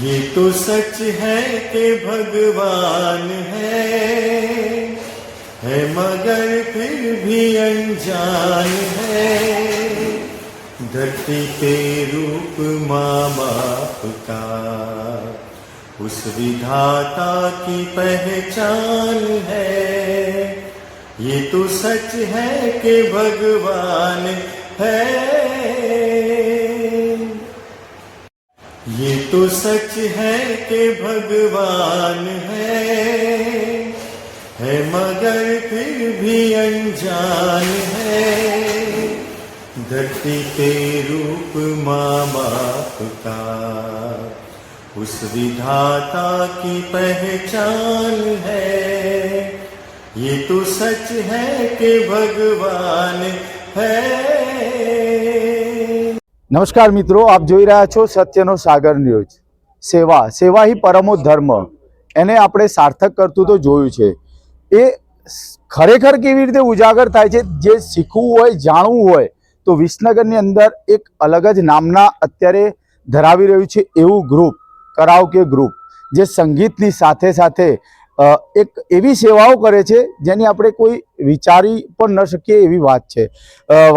ये तो सच है कि भगवान है। है मगर फिर भी अनजान है। धरती के रूप माँ बाप का, उस विधाता की पहचान है। ये तो सच है कि भगवान है। ये तो सच है कि भगवान है है मगर फिर भी अनजान है। धरती के रूप माँ बाप का, उस विधाता की पहचान है। ये तो सच है कि भगवान है। નમસ્કાર મિત્રો, આપ જોઈ રહ્યા છો સત્યનો સાગર ન્યૂઝ. સેવા સેવા હી પરમો ધર્મ. એને આપણે સાર્થક કરતું તો જોયું છે. એ ખરેખર કેવી રીતે ઉજાગર થાય છે? જે શીખવું હોય, જાણવું હોય, તો વિસનગરની અંદર એક અલગ જ નામના અત્યારે ધરાવી રહ્યું છે એવું ગ્રુપ કરાઓકે ગ્રુપ જે સંગીતની સાથે સાથે એક એવી સેવાઓ કરે છે જેની આપણે કોઈ વિચારી પણ ન શકીએ એવી વાત છે.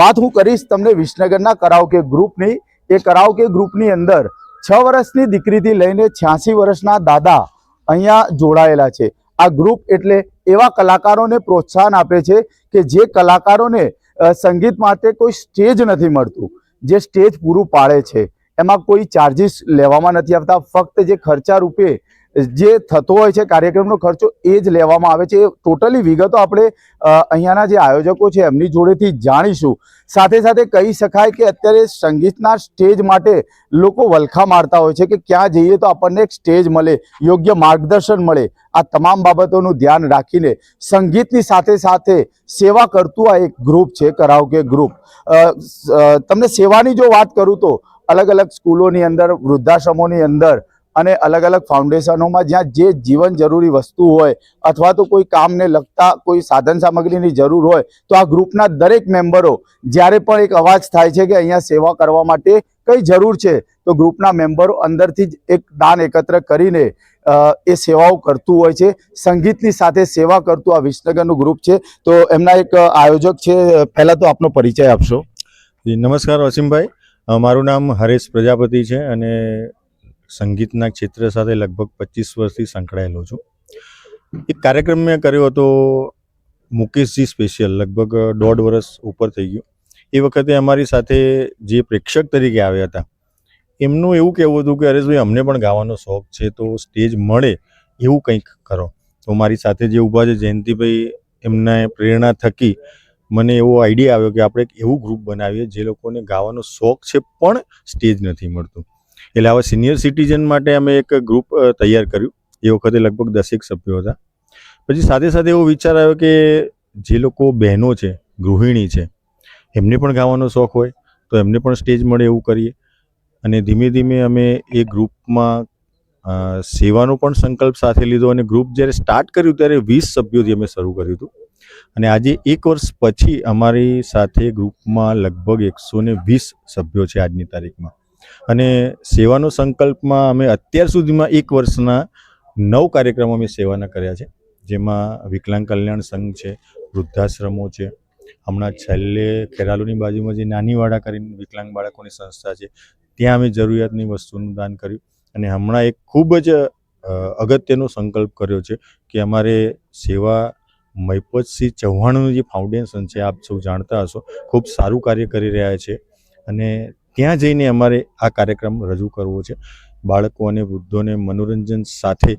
વાત હું કરીશ તમને વિસનગરના કરાઓકે ગ્રુપની. એ કરાઓકે ગ્રુપની અંદર છ વર્ષની દીકરીથી લઈને છ્યાસી વર્ષના દાદા અહીંયા જોડાયેલા છે. આ ગ્રુપ એટલે એવા કલાકારોને પ્રોત્સાહન આપે છે કે જે કલાકારોને સંગીત માટે કોઈ સ્ટેજ નથી મળતું, જે સ્ટેજ પૂરું પાડે છે. એમાં કોઈ ચાર્જિસ લેવામાં નથી આવતા. ફક્ત જે ખર્ચા રૂપે જે થતો હોય છે, કાર્યક્રમનો ખર્ચો એ જ લેવામાં આવે છે. એ ટોટલી વિગતો આપણે અહીંયાના જે આયોજકો છે, એમની જોડેથી જાણીશું. સાથે સાથે કહી શકાય કે અત્યારે સંગીતના સ્ટેજ માટે લોકો વલખા મારતા હોય છે કે ક્યાં જઈએ તો આપણને એક સ્ટેજ મળે, યોગ્ય માર્ગદર્શન મળે. આ તમામ બાબતોનું ધ્યાન રાખીને સંગીતની સાથે સાથે સેવા કરતું આ એક ગ્રુપ છે કરાઓકે ગ્રુપ. તમને સેવાની જો વાત કરું તો અલગ અલગ સ્કૂલોની અંદર, વૃદ્ધાશ્રમોની અંદર અને અલગ અલગ ફાઉન્ડેશનોમાં જ્યાં જે જીવન જરૂરી વસ્તુ હોય અથવા તો કોઈ કામને લગતા કોઈ સાધન સામગ્રીની જરૂર હોય, તો આ ગ્રુપના દરેક મેમ્બરો જ્યારે પણ એક અવાજ થાય છે કે અહીંયા સેવા કરવા માટે કઈ જરૂર છે, તો ગ્રુપના મેમ્બરો અંદરથી જ એક દાન એકત્ર કરીને એ સેવાઓ કરતું હોય છે. સંગીતની સાથે સેવા કરતું આ વિસનગરનું ગ્રુપ છે. તો એમના એક આયોજક છે, પહેલાં તો આપનો પરિચય આપશો. નમસ્કાર, વસીમભાઈ. મારું નામ હરેશ પ્રજાપતિ છે અને સંગીતના ક્ષેત્ર સાથે લગભગ પચીસ વર્ષથી સંકળાયેલો છું. એક કાર્યક્રમ મેં કર્યો હતો મુકેશજી સ્પેશિયલ લગભગ દોઢ વર્ષ ઉપર થઈ ગયું. એ વખતે અમારી સાથે જે પ્રેક્ષક તરીકે આવ્યા હતા, એમનું એવું કહેવું હતું કે હરેશભાઈ અમને પણ ગાવાનો શોખ છે, તો સ્ટેજ મળે એવું કંઈક કરો. તો મારી સાથે જે ઊભા છે જયંતિભાઈ, એમને પ્રેરણા થકી મને એવો આઈડિયા આવ્યો કે આપણે એક એવું ગ્રુપ બનાવીએ જે લોકોને ગાવાનો શોખ છે, પણ સ્ટેજ નથી મળતું. એટલે આવા સિનિયર સિટીઝન માટે અમે એક ગ્રુપ તૈયાર કર્યું. એ વખતે લગભગ દસેક સભ્યો હતા. પછી સાથે સાથે એવો વિચાર આવ્યો કે જે લોકો બહેનો છે, ગૃહિણી છે, એમને પણ ગાવાનો શોખ હોય, તો એમને પણ સ્ટેજ મળે એવું કરીએ. અને ધીમે ધીમે અમે એ ગ્રુપમાં સેવાનો પણ સંકલ્પ સાથે લીધો અને ગ્રુપ જ્યારે સ્ટાર્ટ કર્યું ત્યારે વીસ સભ્યોથી અમે શરૂ કર્યું હતું. અને આજે એક વર્ષ પછી અમારી સાથે ગ્રુપમાં લગભગ એકસો વીસ સભ્યો છે આજની તારીખમાં. અને સેવાનો સંકલ્પમાં અમે અત્યાર સુધીમાં એક વર્ષના નવ કાર્યક્રમો અમે સેવાના કર્યા છે. જેમાં વિકલાંગ કલ્યાણ સંઘ છે, વૃદ્ધાશ્રમો છે, હમણાં છેલ્લે ખેરાલુની બાજુમાં જે નાનીવાડા કરીને વિકલાંગ બાળકોની સંસ્થા છે, ત્યાં અમે જરૂરિયાતની વસ્તુનું દાન કર્યું. અને હમણાં એક ખૂબ જ અગત્યનો સંકલ્પ કર્યો છે કે અમારે સેવા મહિપતસિંહ ચૌહાણનું જે ફાઉન્ડેશન છે, આપ સૌ જાણતા હશો, ખૂબ સારું કાર્ય કરી રહ્યા છે. અને ત્યાં જઈને અમારે આ કાર્યક્રમ રજૂ કરવો છે. બાળકો અને વૃદ્ધોને મનોરંજન સાથે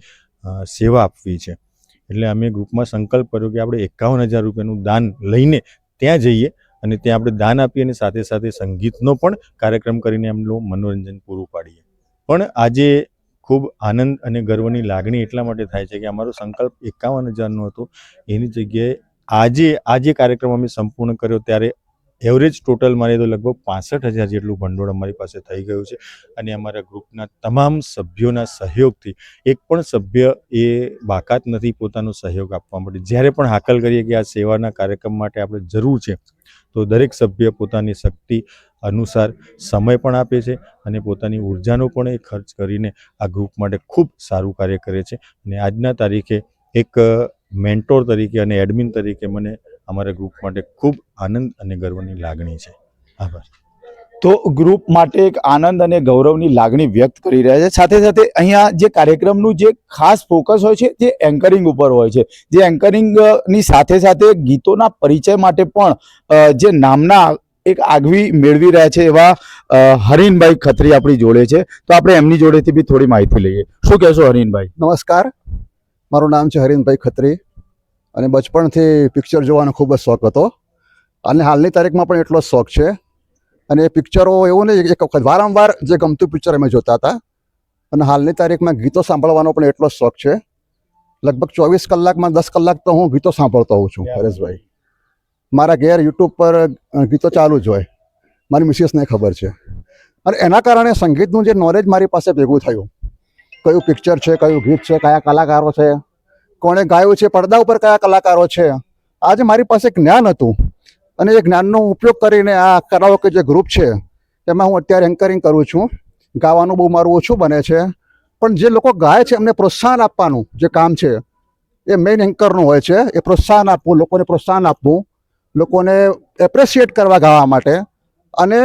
સેવા આપવી છે. એટલે અમે ગ્રુપમાં સંકલ્પ કર્યો કે આપણે એકાવન હજાર રૂપિયાનું દાન લઈને ત્યાં જઈએ અને ત્યાં આપણે દાન આપીએ અને સાથે સાથે સંગીતનો પણ કાર્યક્રમ કરીને એમનું મનોરંજન પૂરું પાડીએ. પણ આજે ખૂબ આનંદ અને ગર્વની લાગણી એટલા માટે થાય છે કે અમારો સંકલ્પ એકાવન હજારનો હતો. એની જગ્યાએ આજે, આ જે કાર્યક્રમ અમે સંપૂર્ણ કર્યો ત્યારે એવરેજ ટોટલ મારે તો લગભગ પાસઠ હજાર જેટલું ભંડોળ અમારી પાસે થઈ ગયું છે. અને અમારા ગ્રુપના તમામ સભ્યોના સહયોગથી એક પણ સભ્ય એ બાકાત નથી પોતાનો સહયોગ આપવા માટે. જ્યારે પણ હાકલ કરીએ કે આ સેવાના કાર્યક્રમ માટે આપણે જરૂર છે, તો દરેક સભ્ય પોતાની શક્તિ અનુસાર સમય પણ આપે છે અને પોતાની ઉર્જાનો પણ એ ખર્ચ કરીને આ ગ્રુપ માટે ખૂબ સારું કાર્ય કરે છે. અને આજના તારીખે એક મેન્ટોર તરીકે અને એડમિન તરીકે મને અમારા ગ્રુપ માટે ખૂબ આનંદ અને ગર્વની લાગણી છે. આભાર. તો ગ્રુપ માટે એક આનંદ અને ગૌરવની લાગણી વ્યક્ત કરી રહ્યા છે. સાથે સાથે અહીંયા જે કાર્યક્રમનું જે ખાસ ફોકસ હોય છે તે એન્કરિંગ ઉપર હોય છે જે એન્કરિંગની સાથે સાથે ગીતોના પરિચય માટે પણ જે નામના એક આગવી મેળવી રહ્યા છે એવા હરીનભાઈ ખત્રી આપણી જોડે છે. તો આપણે એમની જોડેથી બી થોડી માહિતી લઈએ. શું કહેશો હરીનભાઈ? નમસ્કાર. મારું નામ છે હરીનભાઈ ખત્રી. અને બચપણથી પિક્ચર જોવાનો ખૂબ જ શોખ હતો. અને હાલની તારીખમાં પણ એટલો જ શોખ છે. અને એ પિક્ચરો એવું નહીં, એક વખત વારંવાર જે ગમતું પિક્ચર અમે જોતા હતા. અને હાલની તારીખમાં ગીતો સાંભળવાનો પણ એટલો જ શોખ છે. લગભગ ચોવીસ કલાકમાં દસ કલાક તો હું ગીતો સાંભળતો હોઉં છું, હરેશભાઈ. મારા ઘેર યુટ્યુબ પર ગીતો ચાલુ જ હોય. મારી મિસિસને ખબર છે. અને એના કારણે સંગીતનું જે નોલેજ મારી પાસે ભેગું થયું. કયું પિક્ચર છે, કયું ગીત છે, કયા કલાકારો છે કોણે ગાયું છે, પડદા ઉપર કયા કલાકારો છે? આજે મારી પાસે જ્ઞાન હતું અને એ જ્ઞાનનો ઉપયોગ કરીને આ કરાઓકે જે ગ્રુપ છે, એમાં હું અત્યારે એન્કરિંગ કરું છું. ગાવાનું બહુ મારું ઓછું બને છે. પણ જે લોકો ગાય છે, એમને પ્રોત્સાહન આપવાનું જે કામ છે, એ મેઇન એન્કરનું હોય છે. એ પ્રોત્સાહન આપવું, લોકોને પ્રોત્સાહન આપવું, લોકોને એપ્રિશિએટ કરવા ગાવા માટે. અને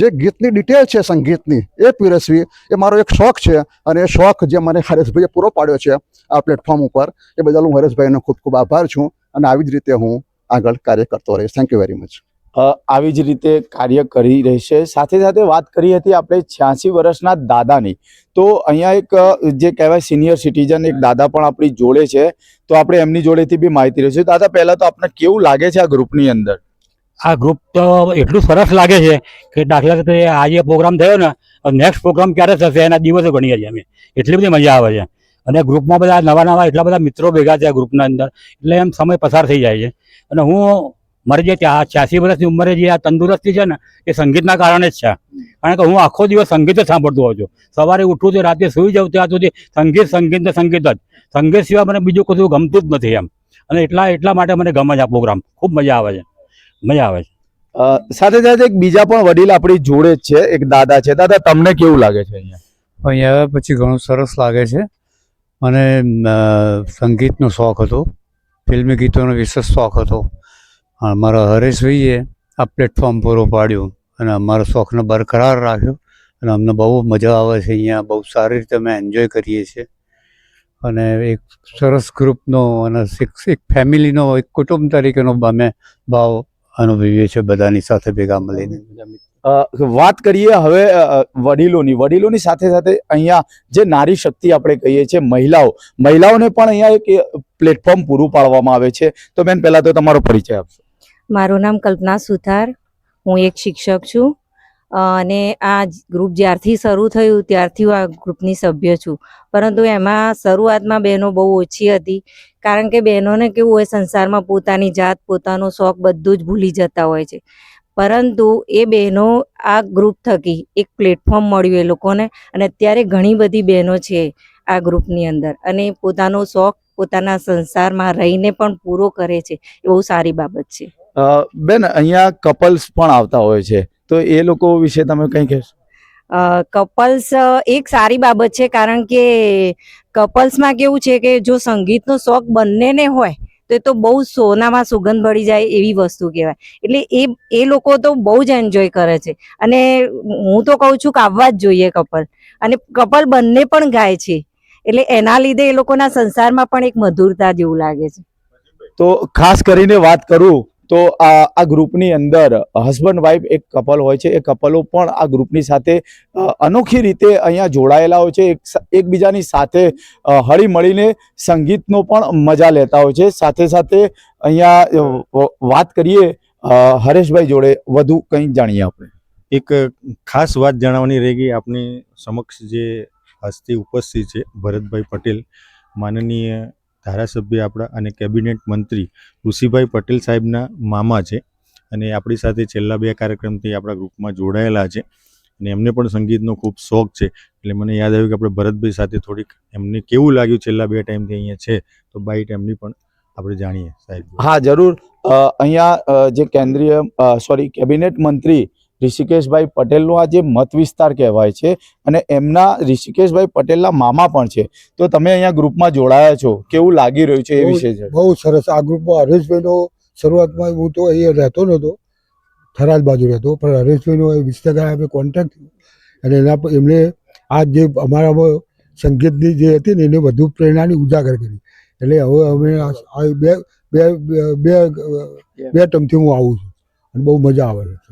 જે ગીતની ડિટેલ છે સંગીતની, એ પીરસવી, એ મારો એક શોખ છે. અને એ શોખ જે મને હરેશભાઈએ પૂરો પાડ્યો છે આ પ્લેટફોર્મ ઉપર, એ બદલ હું હરેશભાઈનો ખૂબ ખૂબ આભાર છું અને આવી જ રીતે હું આગળ કાર્ય કરતો રહીશ. થેન્ક યુ વેરી મચ આવી જ રીતે કાર્ય કરી રહેશે. સાથે સાથે વાત કરી હતી આપણે છ્યાસી વર્ષના દાદાની. તો અહીંયા એક જે કહેવાય સિનિયર સિટીઝન એક દાદા પણ આપણી જોડે છે. તો આપણે એમની જોડેથી બી માહિતી રહેશે. દાદા, પહેલાં તો આપણને કેવું લાગે છે આ ગ્રુપની અંદર? આ ગ્રુપ તો એટલું સરસ લાગે છે કે દાખલા તરીકે આજે પ્રોગ્રામ થયો ને નેક્સ્ટ પ્રોગ્રામ ક્યારે થશે એના દિવસો ગણીએ છીએ અમે. એટલી બધી મજા આવે છે. અને ગ્રુપમાં બધા નવા નવા એટલા બધા મિત્રો ભેગા થયા ગ્રુપના અંદર, એટલે એમ સમય પસાર થઈ જાય છે. અને હું મારી જે આ છ્યાસી વર્ષની ઉંમરે જે આ તંદુરસ્તી છે ને, એ સંગીતના કારણે જ છે. કારણ કે હું આખો દિવસ સંગીત જ સાંભળતો હોઉં છું. સવારે ઉઠું તો રાતે સુઈ જાઉં, ત્યાં સુધી સંગીત સંગીત ને સંગીત જ. સંગીત સિવાય મને બીજું કશું ગમતું જ નથી એમ. અને એટલા એટલા માટે મને ગમે છે આ પ્રોગ્રામ ખૂબ મજા આવે છે. મજા આવે છે. સાથે સાથે એક બીજા પણ વડીલ આપણી જોડે જ છે એક દાદા છે. દાદા તમને કેવું લાગે છે અહીંયા? અહીંયા પછી ઘણું સરસ લાગે છે. મને સંગીતનો શોખ હતો ફિલ્મી ગીતોનો વિશેષ શોખ હતો. અમારા હરેશભાઈએ આ પ્લેટફોર્મ પૂરું પાડ્યું અને અમારો શોખને બરકરાર રાખ્યો અને અમને બહુ મજા આવે છે અહીંયા. બહુ સારી રીતે અમે એન્જોય કરીએ છીએ. અને એક સરસ ગ્રુપનો અને એક એક ફેમિલીનો એક કુટુંબ તરીકેનો અમે ભાવ અનુભવીએ છીએ બધાની સાથે ભેગા મળીને. વાત કરીએ હવે વડીલોની. વડીલોની સાથે સાથે અહીંયા જે નારી શક્તિ આપણે કહીએ છીએ મહિલાઓ. મહિલાઓને પણ અહીંયા એક પ્લેટફોર્મ પૂરું પાડવામાં આવે છે. તો બેન પહેલાં તો તમારો પરિચય આપશો. મારું નામ કલ્પના સુથાર. હું એક શિક્ષક છું. અને આ ગ્રુપ જ્યારથી શરૂ થયું ત્યારથી હું આ ગ્રુપની સભ્ય છું. પરંતુ એમાં શરૂઆતમાં બહેનો બહુ ઓછી હતી. કારણ કે બહેનોને કેવું હોય, સંસારમાં પોતાની જાત, પોતાનો શોખ બધું જ ભૂલી જતા હોય છે. પરંતુ એ બહેનો આ ગ્રુપ થકી એક પ્લેટફોર્મ મળ્યું એ લોકોને. અને અત્યારે ઘણી બધી બહેનો છે આ ગ્રુપની અંદર. અને પોતાનો શોખ, પોતાના સંસારમાં રહીને પણ પૂરો કરે છે. એ બહુ સારી બાબત છે. બેન, અહીંયા કપલ્સ પણ આવતા હોય છે. તો એ લોકો વિશે તમે કંઈ કહેશો? કપલ્સ એક સારી બાબત છે કારણ કે કપલ્સમાં કેવું છે કે જો સંગીતનો શોખ બંનેને હોય તો એ તો બહુ સોનામાં સુગંધ ભળી જાય એવી વસ્તુ કહેવાય. એટલે એ એ લોકો તો બહુ જ એન્જોય કરે છે. અને હું તો કહું છું કે આવવા જ જોઈએ કપલ. અને કપલ બંને પણ ગાય છે. એટલે એના લીધે એ લોકોના સંસારમાં પણ એક મધુરતા જેવું લાગે છે. તો ખાસ કરીને વાત કરું તો આ આ ગ્રુપની અંદર હસબન્ડ વાઈફ એક કપલ હોય છે. એ કપલો પણ આ ગ્રુપની સાથે અનોખી રીતે અહીંયા જોડાયેલા હોય છે. એક એકબીજાની સાથે હળી મળીને સંગીતનો પણ મજા લેતા હોય છે. સાથે સાથે અહીંયા વાત કરીએ હરેશભાઈ જોડે વધુ કંઈ જાણીએ આપણે. એક ખાસ વાત જણાવવાની રહી ગઈ આપની સમક્ષ જે હસ્તી ઉપસ્થિત છે ભરતભાઈ પટેલ, માનનીય ધારાસભ્ય આપણા અને કેબિનેટ મંત્રી ઋષિભાઈ પટેલ સાહેબના મામા છે અને આપણી સાથે છેલ્લા બે કાર્યક્રમથી આપણા ગ્રુપમાં જોડાયેલા છે અને એમને પણ સંગીતનો ખૂબ શોખ છે. એટલે મને યાદ આવ્યું કે આપણે ભરતભાઈ સાથે થોડીક એમને કેવું લાગ્યું છેલ્લા બે ટાઈમથી અહીંયા છે તો બાઈટ એમની પણ આપણે જાણીએ સાહેબ. હા, જરૂર. અહીંયા જે કેન્દ્રીય સોરી, કેબિનેટ મંત્રી ઋષિકેશભાઈ પટેલનો આ જે મત વિસ્તાર કહેવાય છે અને એમના ઋષિકેશભાઈ પટેલના મામા પણ છે. તો તમે અહીંયા ગ્રુપમાં જોડાયા છો. કેવું લાગી રહ્યું છે એ વિશે છે બહુ સરસ. આ ગ્રુપમાં હરેશભાઈનો શરૂઆતમાં હું તો અહીંયા રહેતો નહોતો. થરાદ બાજુ રહેતો. પણ હરેશભાઈનો એ વિસ્તાર આપણે કોન્ટેક્ટ અને એના પર એમણે આ જે અમારામાં સંગીતની જે હતી ને એને વધુ પ્રેરણાની ઉજાગર કરી. એટલે હવે અમે બે બે બે બે ટમથી હું આવું છું. અને બહુ મજા આવે છે.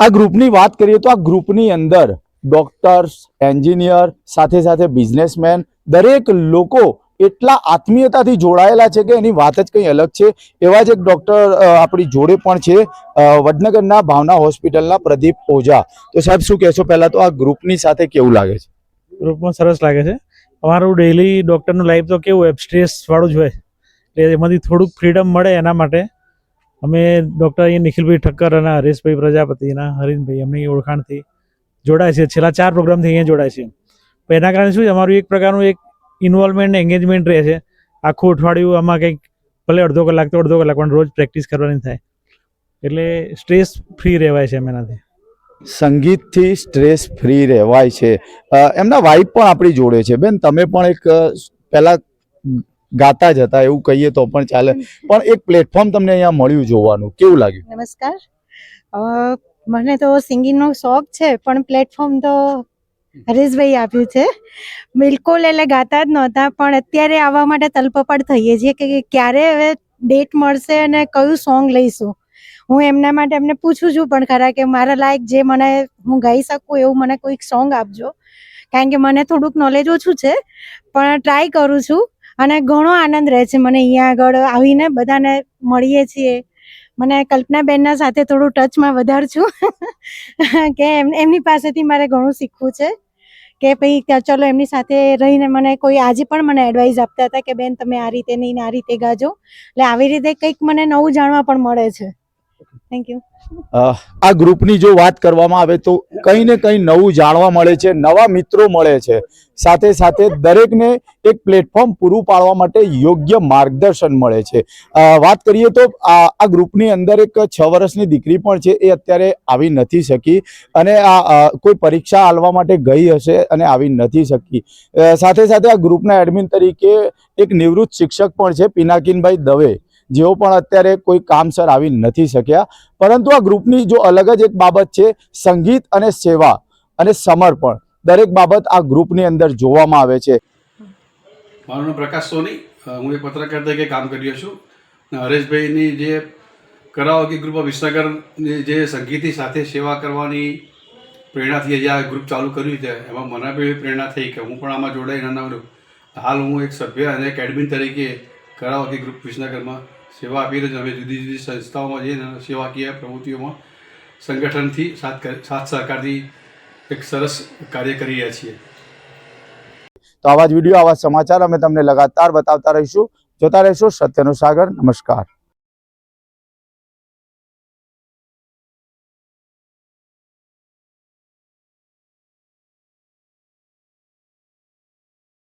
આ ગ્રુપની વાત કરીએ તો આ ગ્રુપની અંદર ડોક્ટર્સ, એન્જિનિયર, સાથે સાથે બિઝનેસમેન, દરેક લોકો એટલા આત્મીયતાથી જોડાયેલા છે કે એની વાત જ કંઈ અલગ છે. એવા જ એક ડૉક્ટર આપણી જોડે પણ છે વડનગરના ભાવના હોસ્પિટલના પ્રદીપ ઓઝા. તો સાહેબ, શું કહેશો? પહેલાં તો આ ગ્રુપની સાથે કેવું લાગે છે? ગ્રુપમાં સરસ લાગે છે. અમારું ડેઈલી ડૉક્ટરનું લાઈફ તો કેવું હોય સ્ટ્રેસ વાળું જ હોય. એટલે એમાંથી થોડુંક ફ્રીડમ મળે એના માટે. અમે ડૉક્ટર અહીંયા નિખિલભાઈ ઠક્કર અને હરેશભાઈ પ્રજાપતિના હરીનભાઈ એમની ઓળખાણથી જોડાય છે. છેલ્લા ચાર પ્રોગ્રામથી અહીંયા જોડાય છે. પણ એના કારણે શું અમારું એક પ્રકારનું એક ઇન્વોલ્વમેન્ટ એન્ગેજમેન્ટ રહે છે. આખું અઠવાડિયું આમાં કંઈક ભલે અડધો કલાક તો અડધો કલાક, પણ રોજ પ્રેક્ટિસ કરવાની થાય. એટલે સ્ટ્રેસ ફ્રી રહેવાય છે એમ એનાથી. સંગીતથી સ્ટ્રેસ ફ્રી રહેવાય છે. એમના વાઇફ પણ આપણી જોડે છે. બેન, તમે પણ એક પહેલા ગાતા જ હતા એવું કહીએ તો પણ ચાલે. પણ એક પ્લેટફોર્મ તમને અહીંયા મળ્યું જોવાનું. કેવું લાગ્યું? નમસ્કાર. મને તો સિંગિંગનો શોખ છે પણ પ્લેટફોર્મ તો હરેશભાઈ આપ્યું છે. બિલકુલ એટલે ગાતા જ નહોતા પણ અત્યારે આવવા માટે તલપપડ થઈએ છીએ કે ક્યારે હવે ડેટ મળશે અને કયું સોંગ લઈશું. હું એમના માટે એમને પૂછું છું પણ ખરા કે મારા લાયક જે મને હું ગાઈ શકું એવું મને કોઈક સોંગ આપજો. કારણ કે મને થોડુંક નોલેજ ઓછું છે પણ ટ્રાય કરું છું. અને ઘણો આનંદ રહે છે. મને અહીંયા આગળ આવીને બધાને મળીએ છીએ. મને કલ્પનાબેનના સાથે થોડું ટચમાં વધાર છું. કે એમ, એમની પાસેથી મારે ઘણું શીખવું છે. કે ભાઈ ચલો, એમની સાથે રહીને મને કોઈ આજે પણ મને એડવાઇસ આપતા હતા કે, બેન, તમે આ રીતે નહીં આ રીતે ગાજો. એટલે આવી રીતે કંઈક મને નવું જાણવા પણ મળે છે. થેન્ક યુ આ ગ્રુપની જો વાત કરવામાં આવે તો કંઈ ને કંઈ નવું જાણવા મળે છે, નવા મિત્રો મળે છે. સાથે સાથે દરેકને એક પ્લેટફોર્મ પૂરું પાડવા માટે યોગ્ય માર્ગદર્શન મળે છે. વાત કરીએ તો આ ગ્રુપની અંદર એક છ વર્ષની દીકરી પણ છે, એ અત્યારે આવી નથી શકી અને આ કોઈ પરીક્ષા આલવા માટે ગઈ હશે અને આવી નથી શકી. સાથે સાથે આ ગ્રુપના એડમિન તરીકે એક નિવૃત્ત શિક્ષક પણ છે, પિનાકીનભાઈ દવે. જેઓ પણ અત્યારે કોઈ કામસર આવી નથી શક્યા. પરંતુ આ ગ્રુપની જો અલગ જ એક બાબત છે, સંગીત અને સેવા અને સમર્પણ. દરેક બાબત આ ગ્રુપની અંદર જોવામાં આવે છે. મારું નામ પ્રકાશ સોની. હું એક પત્રકાર તરીકે કામ કર્યો છું. હરેશભાઈની જે કરાઓકી ગ્રુપ ઓફ વિસનગરની જે સંગીતની સાથે સેવા કરવાની પ્રેરણાથી જે આ ગ્રુપ ચાલુ કર્યું છે. એમાં મને બી પ્રેરણા થઈ કે હું પણ આમાં જોડાઈ નાના હાલ હું એક સભ્ય અને એકેડમી તરીકે કરાઓકી ગ્રુપ વિસનગરમાં સેવા આપી રહ્યો છે. અમે જુદી જુદી સંસ્થાઓમાં જઈને સેવાકીય પ્રવૃત્તિઓમાં સંગઠનથી સાથ સાથ સહકારથી એક સરસ કાર્ય કરી રહ્યા છીએ. તો આવા જ વીડિયો, આવા સમાચાર અમે તમને લગાતાર બતાવતા રહીશું. જોતા રહેશો સત્યનો સાગર. નમસ્કાર.